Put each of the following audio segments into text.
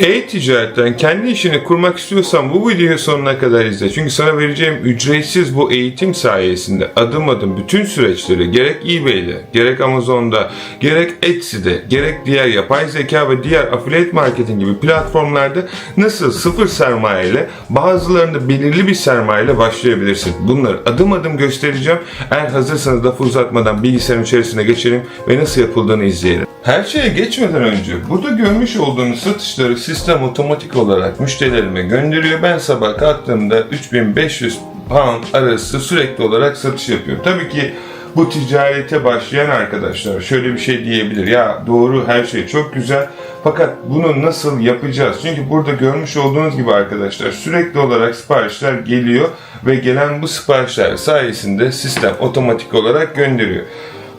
E-ticaretten kendi işini kurmak istiyorsan bu videoyu sonuna kadar izle. Çünkü sana vereceğim ücretsiz bu eğitim sayesinde adım adım bütün süreçleri gerek eBay'de, gerek Amazon'da, gerek Etsy'de, gerek diğer yapay zeka ve diğer affiliate marketing gibi platformlarda nasıl sıfır sermaye ile bazılarında belirli bir sermaye ile başlayabilirsin. Bunları adım adım göstereceğim. Eğer hazırsanız lafı uzatmadan bilgisayarın içerisine geçelim ve nasıl yapıldığını izleyelim. Her şeye geçmeden önce burada görmüş olduğunuz satışları sistem otomatik olarak müşterilerime gönderiyor. Ben sabah kalktığımda 3500 pound arası sürekli olarak satış yapıyorum. Tabii ki bu ticarete başlayan arkadaşlar şöyle bir şey diyebilir. Ya doğru her şey çok güzel fakat bunu nasıl yapacağız? Çünkü burada görmüş olduğunuz gibi arkadaşlar sürekli olarak siparişler geliyor ve gelen bu siparişler sayesinde sistem otomatik olarak gönderiyor.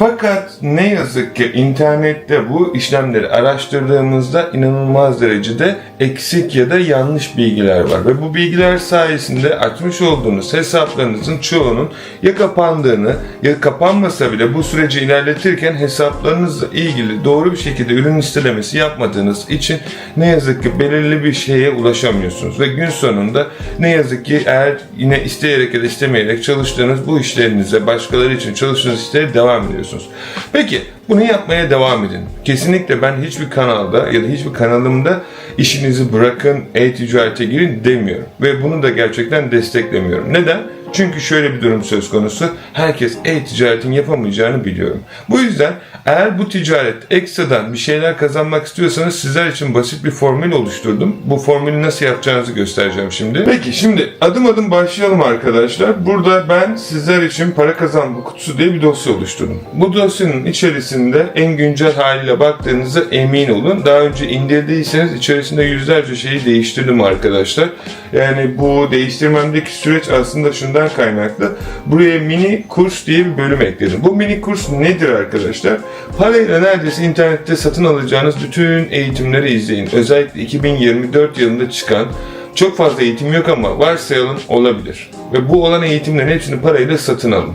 Fakat ne yazık ki internette bu işlemleri araştırdığımızda inanılmaz derecede eksik ya da yanlış bilgiler var. Ve bu bilgiler sayesinde açmış olduğunuz hesaplarınızın çoğunun ya kapandığını ya kapanmasa bile bu süreci ilerletirken hesaplarınızla ilgili doğru bir şekilde ürün listelemesi yapmadığınız için ne yazık ki belirli bir şeye ulaşamıyorsunuz. Ve gün sonunda ne yazık ki eğer yine isteyerek ya da istemeyerek çalıştığınız bu işlerinize başkaları için çalıştığınız işlere devam ediyorsunuz. Peki bunu yapmaya devam edin. Kesinlikle ben hiçbir kanalda ya da hiçbir kanalımda işinizi bırakın, e-ticarete girin demiyorum. Ve bunu da gerçekten desteklemiyorum. Neden? Çünkü şöyle bir durum söz konusu. Herkes e-ticaretin yapamayacağını biliyorum. Bu yüzden eğer bu ticaret ekstradan bir şeyler kazanmak istiyorsanız sizler için basit bir formül oluşturdum. Bu formülü nasıl yapacağınızı göstereceğim şimdi. Peki şimdi adım adım başlayalım arkadaşlar. Burada ben sizler için para kazanma kutusu diye bir dosya oluşturdum. Bu dosyanın içerisinde en güncel haliyle baktığınızda emin olun. Daha önce indirdiyseniz içerisinde yüzlerce şeyi değiştirdim arkadaşlar. Yani bu değiştirmemdeki süreç aslında şundan kaynaklı. Buraya mini kurs diye bir bölüm ekledim. Bu mini kurs nedir arkadaşlar? Parayla neredeyse internette satın alacağınız bütün eğitimleri izleyin. Özellikle 2024 yılında çıkan çok fazla eğitim yok ama varsayalım olabilir. Ve bu olan eğitimlerin hepsini parayla satın alın.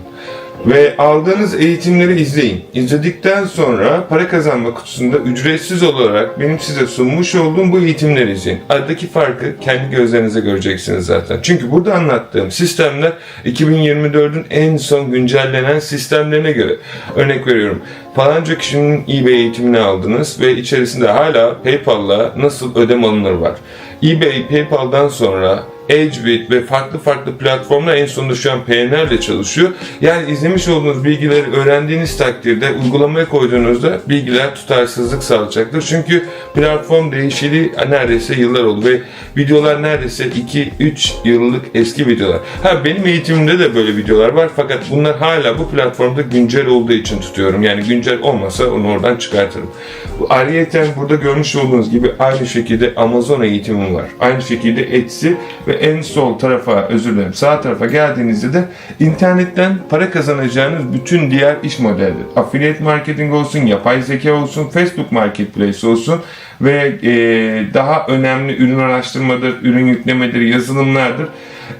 Ve aldığınız eğitimleri izleyin. İzledikten sonra para kazanma kutusunda ücretsiz olarak benim size sunmuş olduğum bu eğitimleri izleyin. Aradaki farkı kendi gözlerinize göreceksiniz zaten. Çünkü burada anlattığım sistemler 2024'ün en son güncellenen sistemlerine göre. Örnek veriyorum. Falanca kişinin eBay eğitimini aldınız ve içerisinde hala PayPal'la nasıl ödeme alınır var. eBay PayPal'dan sonra Edgebit ve farklı farklı platformlar en sonunda şu an PNR ile çalışıyor. Yani izlemiş olduğunuz bilgileri öğrendiğiniz takdirde uygulamaya koyduğunuzda bilgiler tutarsızlık sağlayacaktır. Çünkü platform değişili neredeyse yıllar oldu ve videolar neredeyse 2-3 yıllık eski videolar. Ha benim eğitimimde de böyle videolar var fakat bunlar hala bu platformda güncel olduğu için tutuyorum. Yani güncel olmasa onu oradan çıkartırım. Ayrıyeten burada görmüş olduğunuz gibi aynı şekilde Amazon eğitimim var. Aynı şekilde Etsy ve en sol tarafa özür dilerim sağ tarafa geldiğinizde de internetten para kazanacağınız bütün diğer iş modelleri. Affiliate marketing olsun, yapay zeka olsun, Facebook marketplace olsun ve e, daha önemli ürün araştırmadır, ürün yüklemedir, yazılımlardır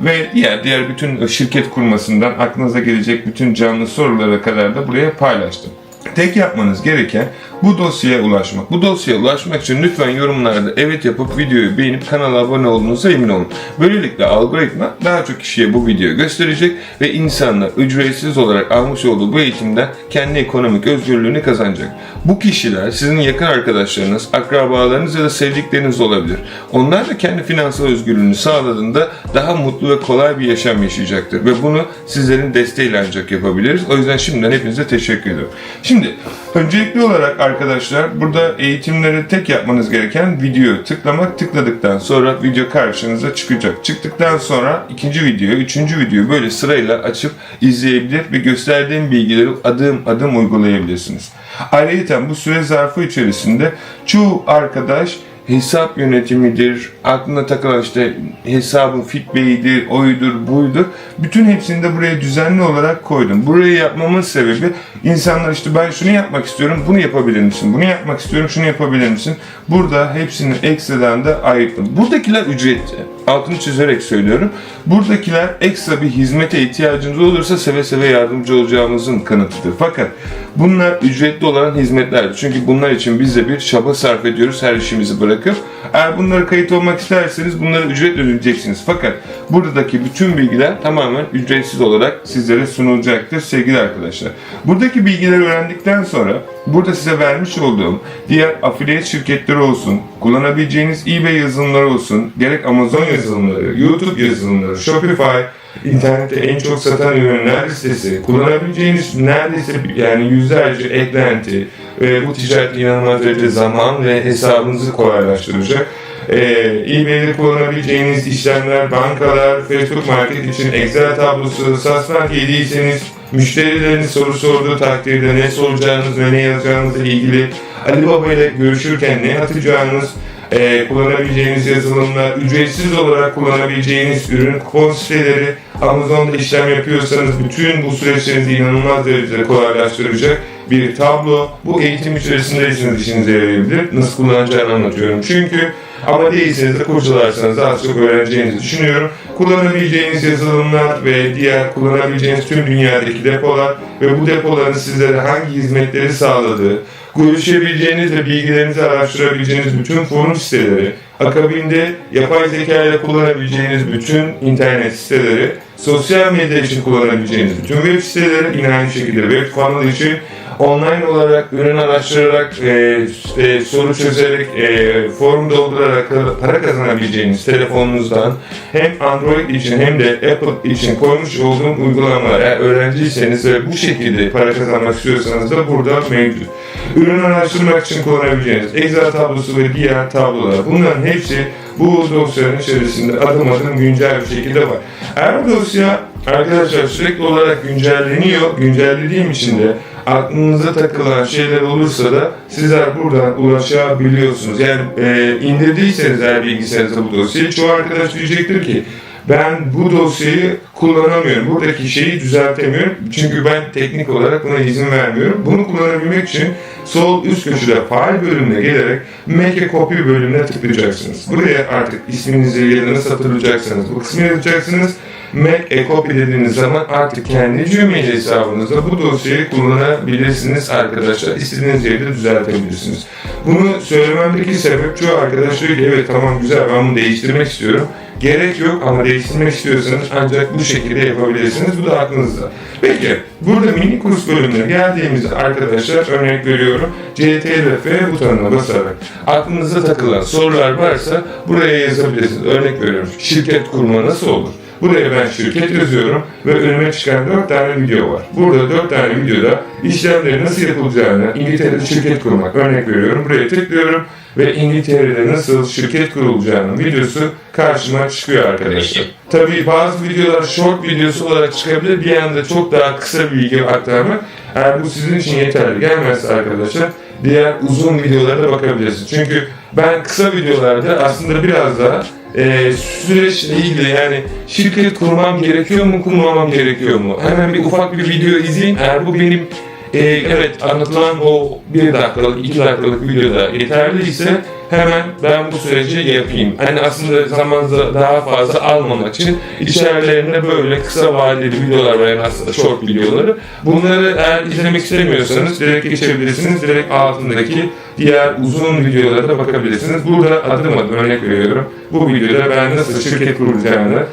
ve diğer diğer bütün şirket kurmasından aklınıza gelecek bütün canlı sorulara kadar da buraya paylaştım. Tek yapmanız gereken bu dosyaya ulaşmak. Bu dosyaya ulaşmak için lütfen yorumlarda evet yapıp videoyu beğenip kanala abone olduğunuza emin olun. Böylelikle algoritma daha çok kişiye bu videoyu gösterecek ve insanlar ücretsiz olarak almış olduğu bu eğitimden kendi ekonomik özgürlüğünü kazanacak. Bu kişiler sizin yakın arkadaşlarınız, akrabalarınız ya da sevdikleriniz olabilir. Onlar da kendi finansal özgürlüğünü sağladığında daha mutlu ve kolay bir yaşam yaşayacaktır. Ve bunu sizlerin desteğiyle ancak yapabiliriz. O yüzden şimdiden hepinize teşekkür ediyorum. Şimdi öncelikli olarak arkadaşlar burada eğitimleri tek yapmanız gereken videoyu tıklamak. Tıkladıktan sonra video karşınıza çıkacak. Çıktıktan sonra ikinci videoyu, üçüncü videoyu böyle sırayla açıp izleyebilir ve gösterdiğim bilgileri adım adım uygulayabilirsiniz. Ayrıca bu süre zarfı içerisinde çoğu arkadaş hesap yönetimidir, aklına takılan işte hesabın feedback'idir, oyudur, buydur. Bütün hepsini de buraya düzenli olarak koydum. Burayı yapmamın sebebi insanlar işte ben şunu yapmak istiyorum, bunu yapabilir misin? Bunu yapmak istiyorum, şunu yapabilir misin? Burada hepsini ekstradan da ayırdım. Buradakiler ücretli. Altını çizerek söylüyorum. Buradakiler ekstra bir hizmete ihtiyacınız olursa seve seve yardımcı olacağımızın kanıtıdır. Fakat bunlar ücretli olan hizmetlerdir. Çünkü bunlar için biz de bir çaba sarf ediyoruz her işimizi bırakıp. Eğer bunlara kayıt olmak isterseniz bunlara ücret ödeyeceksiniz. Fakat buradaki bütün bilgiler tamamen ücretsiz olarak sizlere sunulacaktır sevgili arkadaşlar. Buradaki bilgileri öğrendikten sonra burada size vermiş olduğum diğer affiliate şirketleri olsun, kullanabileceğiniz eBay yazılımları olsun, gerek Amazon yazılımları, YouTube yazılımları, Shopify, internette en çok satan ürünler listesi, kullanabileceğiniz neredeyse yani yüzlerce eklenti ve bu ticaret inanılmaz derecede zaman ve hesabınızı kolaylaştıracak. Ee, eBay'de kullanabileceğiniz işlemler, bankalar, Facebook Market için Excel tablosu, Sasbank yediyseniz müşterileriniz soru sorduğu takdirde ne soracağınız ve ne yazacağınızla ilgili Alibaba ile görüşürken ne atacağınız, e, kullanabileceğiniz yazılımlar, ücretsiz olarak kullanabileceğiniz ürün kupon siteleri, Amazon'da işlem yapıyorsanız bütün bu süreçlerinizi inanılmaz derecede kolaylaştıracak bir tablo. Bu eğitim içerisindeyseniz işinize yarayabilir. Nasıl kullanacağını anlatıyorum. Çünkü ama değilseniz de kurcalarsanız daha çok öğreneceğinizi düşünüyorum. Kullanabileceğiniz yazılımlar ve diğer kullanabileceğiniz tüm dünyadaki depolar ve bu depoların sizlere hangi hizmetleri sağladığı, görüşebileceğiniz ve bilgilerinizi araştırabileceğiniz bütün forum siteleri, akabinde yapay zeka ile kullanabileceğiniz bütün internet siteleri, sosyal medya için kullanabileceğiniz bütün web siteleri, yine aynı şekilde web funnel için online olarak ürün araştırarak, e, e, soru çözerek, e, forum doldurarak para kazanabileceğiniz telefonunuzdan hem Android için hem de Apple için koymuş olduğum uygulamalar eğer öğrenciyseniz ve bu şekilde para kazanmak istiyorsanız da burada mevcut. Ürün araştırmak için kullanabileceğiniz Excel tablosu ve diğer tablolar bunların hepsi bu dosyanın içerisinde adım adım güncel bir şekilde var. Eğer bu dosya arkadaşlar sürekli olarak güncelleniyor, güncellediğim için de aklınıza takılan şeyler olursa da sizler buradan ulaşabiliyorsunuz. Yani e, indirdiyseniz eğer bilgisayarınıza bu dosyayı çoğu arkadaş diyecektir ki ben bu dosyayı kullanamıyorum. Buradaki şeyi düzeltemiyorum. Çünkü ben teknik olarak buna izin vermiyorum. Bunu kullanabilmek için sol üst köşede fail bölümüne gelerek Make a Copy bölümüne tıklayacaksınız. Buraya artık isminizi nasıl hatırlayacaksınız bu kısmı yazacaksınız. Make a Copy dediğiniz zaman artık kendi Gmail hesabınızda bu dosyayı kullanabilirsiniz arkadaşlar. İstediğiniz yerde düzeltebilirsiniz. Bunu söylememdeki sebep çoğu arkadaş diyor ki evet tamam güzel ben bunu değiştirmek istiyorum. Gerek yok ama değiştirmek istiyorsanız ancak bu şekilde yapabilirsiniz. Bu da aklınızda. Peki burada mini kurs bölümüne geldiğimizde arkadaşlar örnek veriyorum. CTRL butonuna basarak aklınıza takılan sorular varsa buraya yazabilirsiniz. Örnek veriyorum. Şirket kurma nasıl olur? Buraya ben şirket yazıyorum ve önüme çıkan 4 tane video var. Burada 4 tane videoda işlemleri nasıl yapılacağını, İngiltere'de şirket kurmak örnek veriyorum. Buraya tıklıyorum ve İngiltere'de nasıl şirket kurulacağının videosu karşıma çıkıyor arkadaşlar. Tabii bazı videolar short videosu olarak çıkabilir. Bir anda çok daha kısa bilgi aktarmak. Eğer bu sizin için yeterli gelmezse arkadaşlar diğer uzun videolara da bakabilirsiniz. Çünkü ben kısa videolarda aslında biraz daha e, süreçle ilgili yani şirket kurmam gerekiyor mu kurmamam gerekiyor mu? Hemen bir ufak bir video izleyin. Eğer bu benim e, evet anlatılan o bir dakikalık, iki dakikalık videoda yeterliyse hemen ben bu süreci yapayım. Hani aslında zamanınızı daha fazla almamak için içerilerinde böyle kısa vadeli videolar var yani aslında short videoları. Bunları eğer izlemek istemiyorsanız direkt geçebilirsiniz. Direkt altındaki diğer uzun videolara da bakabilirsiniz. Burada adım adım örnek veriyorum. Bu videoda ben nasıl şirket kuracağını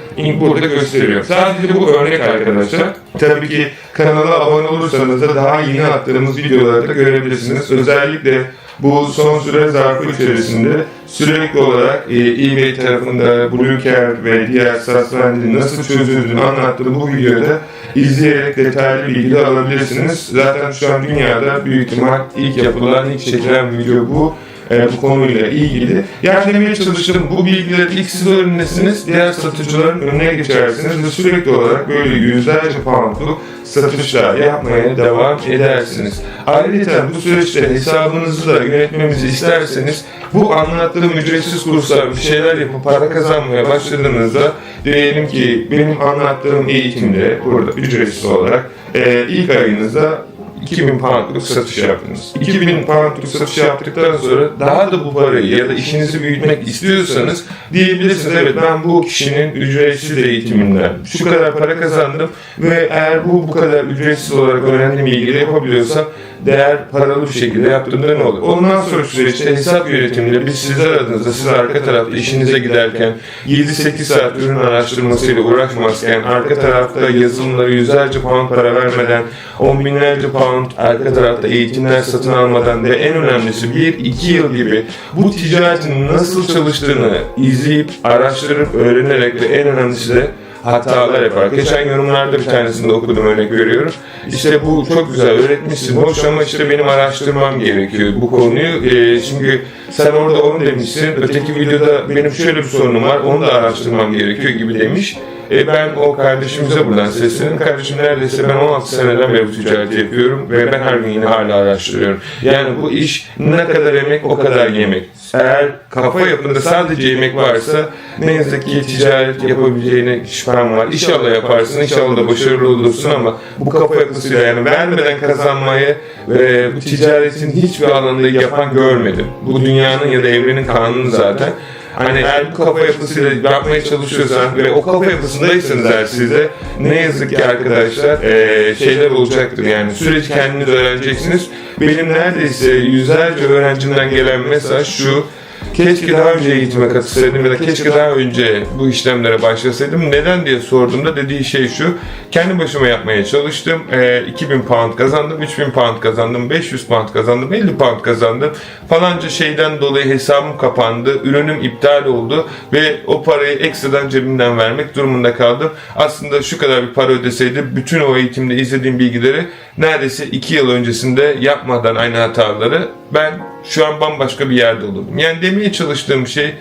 burada gösteriyorum. Sadece bu örnek arkadaşlar. Tabii ki kanala abone olursanız da daha yeni attığımız videoları da görebilirsiniz. Özellikle bu son süre zarfı içerisinde sürekli olarak eBay tarafında Bluecare ve diğer Suspend'in nasıl çözüldüğünü anlattığım bu videoda izleyerek detaylı bilgi alabilirsiniz. Zaten şu an dünyada büyük ihtimal ilk yapılan, ilk çekilen video bu e, bu konuyla ilgili. Yani demeye çalıştım bu bilgileri ilk siz öğrenirsiniz, diğer satıcıların önüne geçersiniz ve sürekli olarak böyle yüzlerce poundluk satışlar yapmaya devam edersiniz. Ayrıca bu süreçte hesabınızı da yönetmemizi isterseniz bu anlattığım ücretsiz kurslar bir şeyler yapıp para kazanmaya başladığınızda diyelim ki benim anlattığım eğitimde burada ücretsiz olarak e, ilk ayınızda 2000 poundluk satış yaptınız. 2000 poundluk satış yaptıktan sonra daha da bu parayı ya da işinizi büyütmek istiyorsanız diyebilirsiniz. evet ben bu kişinin ücretsiz eğitiminden şu kadar para kazandım ve eğer bu bu kadar ücretsiz olarak öğrendiğim bilgileri yapabiliyorsam değer paralı bir şekilde yaptığımda ne olur? Ondan sonra süreçte hesap yönetiminde biz sizler adınıza, siz arka tarafta işinize giderken 7-8 saat ürün araştırmasıyla uğraşmazken arka tarafta yazılımlara yüzlerce pound para vermeden, on binlerce pound arka tarafta eğitimler satın almadan ve en önemlisi 1-2 yıl gibi bu ticaretin nasıl çalıştığını izleyip, araştırıp, öğrenerek ve en önemlisi de hatalar yapar. Geçen yorumlarda bir tanesinde okudum örnek veriyorum. İşte bu çok güzel öğretmişsin hoş ama işte benim araştırmam gerekiyor bu konuyu. Ee, çünkü sen orada onu demişsin. Öteki videoda benim şöyle bir sorunum var onu da araştırmam gerekiyor gibi demiş. E ben o kardeşimize buradan sesleniyorum. Kardeşim neredeyse ben 16 seneden beri bu ticareti yapıyorum ve ben her gün yine hala araştırıyorum. Yani bu iş ne kadar emek o kadar yemek. Eğer kafa yapında sadece yemek varsa ne yazık ki ticaret yapabileceğine şüphem var. İnşallah yaparsın, inşallah da başarılı olursun ama bu kafa yapısıyla yani vermeden kazanmayı ve bu ticaretin hiçbir alanda yapan görmedim. Bu dünyanın ya da evrenin kanunu zaten. Hani eğer bu kafa yapısıyla yapmaya çalışıyorsan ve o kafa yapısındaysanız eğer sizde ne yazık ki arkadaşlar eee, şeyler olacaktır yani süreci kendiniz öğreneceksiniz. Benim neredeyse yüzlerce öğrencimden gelen mesaj şu Keşke daha önce eğitime katılsaydım ya da keşke daha önce bu işlemlere başlasaydım. Neden diye sorduğumda dediği şey şu. Kendi başıma yapmaya çalıştım. Ee, 2000 pound kazandım, 3000 pound kazandım, 500 pound kazandım, 50 pound kazandım. Falanca şeyden dolayı hesabım kapandı, ürünüm iptal oldu ve o parayı ekstradan cebimden vermek durumunda kaldım. Aslında şu kadar bir para ödeseydi bütün o eğitimde izlediğim bilgileri neredeyse 2 yıl öncesinde yapmadan aynı hataları ben şu an bambaşka bir yerde olurdum. Yani demeye çalıştığım şey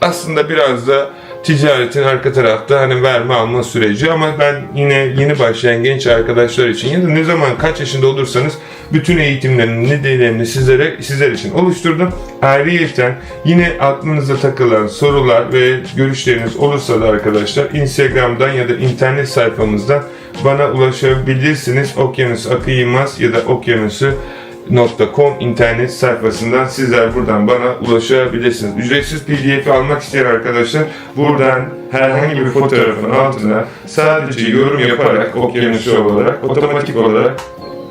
aslında biraz da ticaretin arka tarafta hani verme alma süreci ama ben yine yeni başlayan genç arkadaşlar için ya da ne zaman kaç yaşında olursanız bütün eğitimlerin nedenilerini sizlere sizler için oluşturdum. Ayrıyeten yine aklınıza takılan sorular ve görüşleriniz olursa da arkadaşlar Instagram'dan ya da internet sayfamızdan bana ulaşabilirsiniz. Okyanus Akı ya da Okyanusu .com internet sayfasından sizler buradan bana ulaşabilirsiniz. Ücretsiz PDF almak isteyen arkadaşlar buradan herhangi bir fotoğrafın altına sadece yorum yaparak okyanus olarak otomatik olarak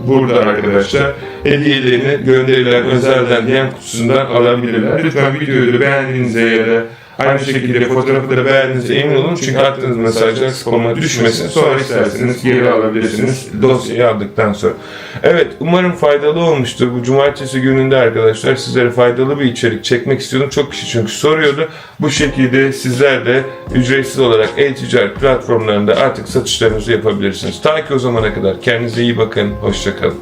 burada arkadaşlar hediyelerini gönderilen özelden DM kutusundan alabilirler. Lütfen videoyu beğendiğinize ya da Aynı şekilde fotoğrafı da beğendiğinize emin olun çünkü attığınız mesajlar spam'a düşmesin. Sonra isterseniz geri alabilirsiniz dosyayı aldıktan sonra. Evet umarım faydalı olmuştur. Bu cumartesi gününde arkadaşlar sizlere faydalı bir içerik çekmek istiyordum. Çok kişi çünkü soruyordu. Bu şekilde sizler de ücretsiz olarak e-ticaret platformlarında artık satışlarınızı yapabilirsiniz. Ta ki o zamana kadar kendinize iyi bakın. Hoşçakalın.